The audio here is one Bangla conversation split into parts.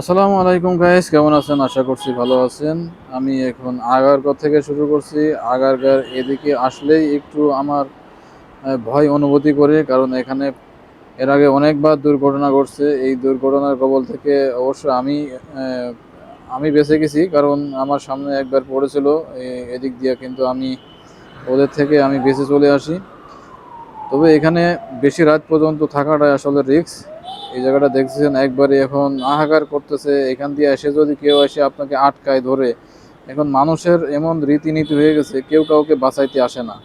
আসসালামু আলাইকুম গাইস কেমন আছেন? আশা করছি ভালো আছেন। আমি এখন আগারগড় থেকে শুরু করছি। আগারগড় এদিকে আসলেই একটু আমার ভয় অনুভূতি করে, কারণ এখানে এর আগে অনেকবার দুর্ঘটনা ঘটছে। এই দুর্ঘটনার কবল থেকে অবশ্য আমি আমি বেঁচে গেছি, কারণ আমার সামনে একবার পড়েছিল। এদিক দিয়ে কিন্তু আমি, ওদের থেকে আমি বেঁচে চলে আসি। তবে এখানে বেশি রাত পর্যন্ত থাকাটাই আসলে রিস্ক এই জায়গাটা দেখছেন একবারে এখন হাহাকার করতেছে। এখান দিয়ে এসে যদি কেউ এসে আপনাকে আটকায় ধরে, এখন মানুষের এমন রীতিনীতি হয়ে গেছে, কেউ কাউকে বাঁচাইতে আসে না।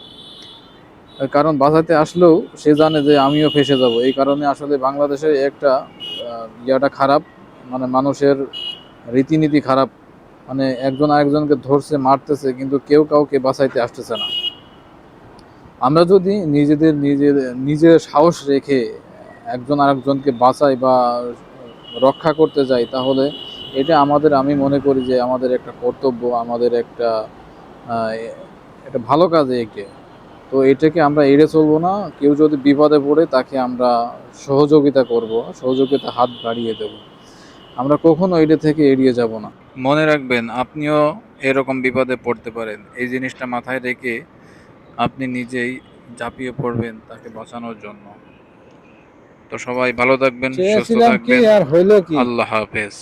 কারণ বাঁচাইতে আসলেও সে জানে যে আমিও ফেসে যাব। এই কারণে আসলে বাংলাদেশে একটা ইয়াটা খারাপ মানে মানুষের রীতিনীতি খারাপ। মানে একজন আরেকজনকে ধরছে, মারতেছে, কিন্তু কেউ কাউকে বাঁচাইতে আসতেছে না। আমরা যদি নিজেদের নিজের নিজের সাহস রেখে একজন আরেকজনকে বাঁচাই বা রক্ষা করতে যাই তাহলে এটা আমাদের, আমি মনে করি যে আমাদের একটা কর্তব্য, আমাদের একটা একটা ভালো কাজে একে। তো এটাকে আমরা এড়ে চলবো না, কেউ যদি বিপদে পড়ে তাকে আমরা সহযোগিতা করব, সহযোগিতা হাত বাড়িয়ে দেব। আমরা কখনো এটা থেকে এড়িয়ে যাব না। মনে রাখবেন, আপনিও এরকম বিপদে পড়তে পারেন। এই জিনিসটা মাথায় রেখে আপনি নিজেই ঝাঁপিয়ে পড়বেন তাকে বাঁচানোর জন্য। তো সবাই ভালো থাকবেন সুস্থ থাকবেন। আর হইল কি? আল্লাহ হাফেজ।